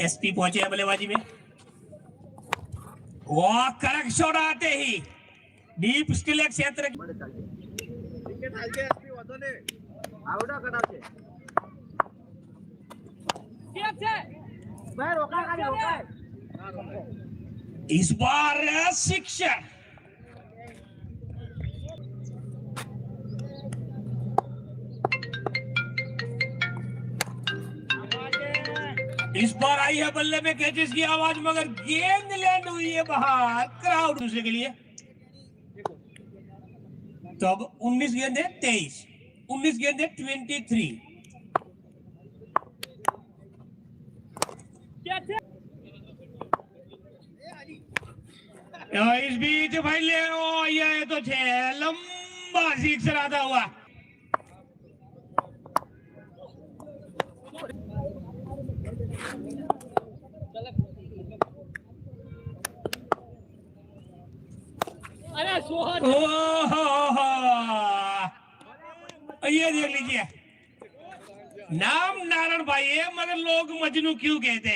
SP पहुँचे हैं बल्लेबाजी में। वो कड़क शॉट आते ही। डीप स्टिल क्षेत्र इस बार शिक्षक इस बार आई है बल्ले में कैचेस की आवाज़, मगर गेंद लैंड हुई है बाहर, क्राउड दूसरे के लिए। तो अब 19 गेंद है 23 19 गेंद है 23 और इस बीच भाई ले ओ, ये तो छे लंबा सिक्सर आता हुआ। અરે સોહન. અહીંયા દેખ લીજીએ નામ નારાયણભાઈ એ મને લોગ મજનુ ક્યું કહેતે.